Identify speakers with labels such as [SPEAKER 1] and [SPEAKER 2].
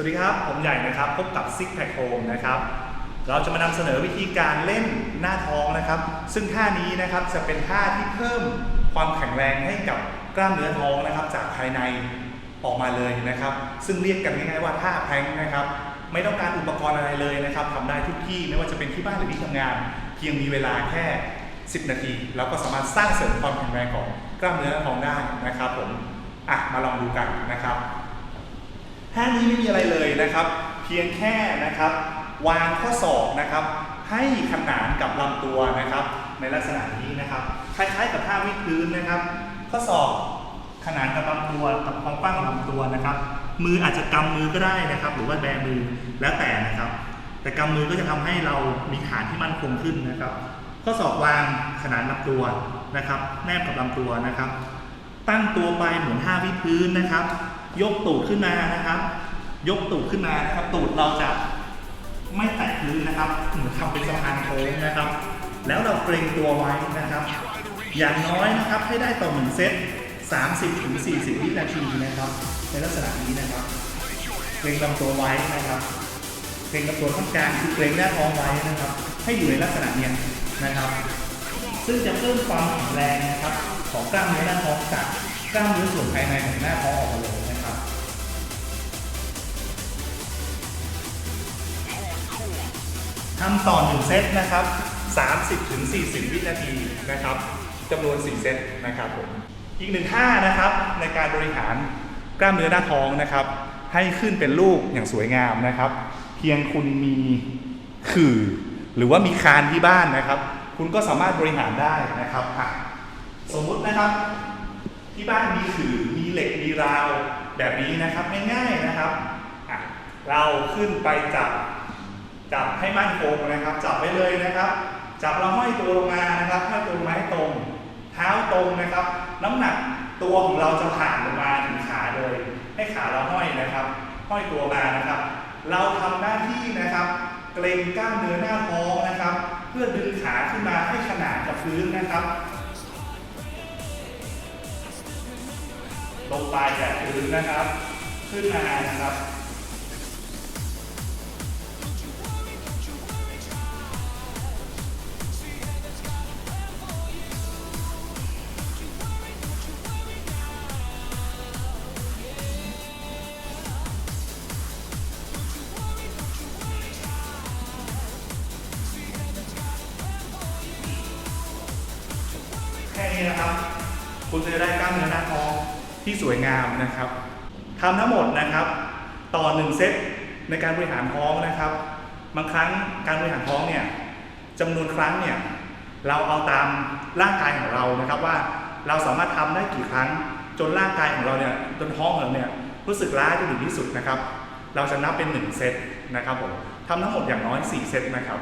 [SPEAKER 1] สวัสดีครับ ผมใหญ่นะครับ พบกับ Six Pack Home นะครับ เราจะมานำเสนอวิธีการเล่นหน้าท้องนะครับ ซึ่งท่านี้นะครับจะเป็นท่าที่เพิ่มความแข็งแรงให้กับกล้ามเนื้อท้องนะครับ จากภายในออกมาเลยนะครับ ซึ่งเรียกกันง่ายๆว่าท่าแพงนะครับ ไม่ต้องการอุปกรณ์อะไรเลยนะครับทำได้ทุกที่ไม่ว่าจะเป็นที่บ้านหรือที่ทำงาน เพียงมีเวลาแค่ 10 นาที แล้วก็สามารถสร้างเสริมความแข็งแรงของกล้ามเนื้อท้องได้นะครับผมอะมาลองดูกันนะครับ ท่านี้ไม่มีอะไรเลยนะครับ เพียงแค่นะครับ วางข้อศอกนะครับ ให้ขนานกับลำตัวนะครับ ในลักษณะนี้นะครับ คล้ายๆกับท่าวิดพื้นนะครับ ข้อศอกขนานกับลำตัวกับความกว้างของลำตัวนะครับ มืออาจจะกำมือก็ได้นะครับ หรือว่าแบมือแล้วแต่นะครับ แต่กำมือก็จะทำให้เรามีฐานที่มั่นคงขึ้นนะครับ ข้อศอกวางขนานลำตัวนะครับ แนบกับลำตัวนะครับ ตั้งตัวไปเหมือนท่าวิดพื้นนะครับ ยกตูดขึ้นมานะครับ ยกตูดขึ้นมานะครับ ตูดเราจะไม่แตะพื้นนะครับเหมือนทำเป็นสะพานโค้งนะครับ แล้วเราเกรงตัวไว้นะครับ อย่างน้อยนะครับให้ได้ต่อหนึ่งเซต30ถึง40 วินาทีนะครับ ในลักษณะนี้นะครับเกรงลำตัวไว้นะครับเกรงลำตัวข้างกลางคือเกรงหน้าท้องไว้นะครับ ให้อยู่ในลักษณะเนี้ยนะครับ ซึ่งจะเพิ่มความแข็งแรงนะครับ ของกล้ามเนื้อหน้าท้องจากกล้ามเนื้อส่วนภายในของหน้าท้องออกมาเลย ทำต่อ 1 เซตนะครับ 30ถึง40 วินาทีนะครับจำนวน 4 เซตนะครับผมอีกหนึ่งท่านะครับในการบริหารกล้ามเนื้อหน้าท้องนะครับ ให้ขึ้นเป็นรูปอย่างสวยงามนะครับ เพียงคุณมีขื่อ หรือว่ามีคานที่บ้านนะครับ คุณก็สามารถบริหารได้นะครับอะสมมุตินะครับ ที่บ้านมีขื่อมีเหล็กมีราวแบบนี้นะครับง่ายๆนะครับอะเราขึ้นไปจับ จับให้มั่นคงนะครับ จับไว้เลยนะครับ จับเราห้อยตัวลงมานะครับห้อยตัวลงมาให้ตรง เท้าตรงนะครับ น้ำหนักตัวของเราจะผ่านลงมาถึงขาเลย ให้ขาเราห้อยนะครับ ห้อยตัวมานะครับ เราทำหน้าที่นะครับ เกรงกล้ามเนื้อหน้าท้องนะครับ เพื่อดึงขาขึ้นมาให้ขนานกับพื้นนะครับลงไปแบบพื้นนะครับ ขึ้นมานะครับ ค่นี้นะครับ คุณจะได้กล้ามเนื้อหน้าท้องที่สวยงามนะครับทำทั้งหมดนะครับ ต่อหนึ่งเซตในการบริหารท้องนะครับ บางครั้งการบริหารท้องเนี่ยจำนวนครั้งเนี่ยเราเอาตามร่างกายของเรานะครับว่าเราสามารถทำได้กี่ครั้งจนร่างกายของเราเนี่ยจนท้องของเราเนี่ยรู้สึกล้าจนถึงที่สุดนะครับ เราจะนับเป็นหนึ่งเซตนะครับผมทำทั้งหมดอย่างน้อย 4 เซตนะครับ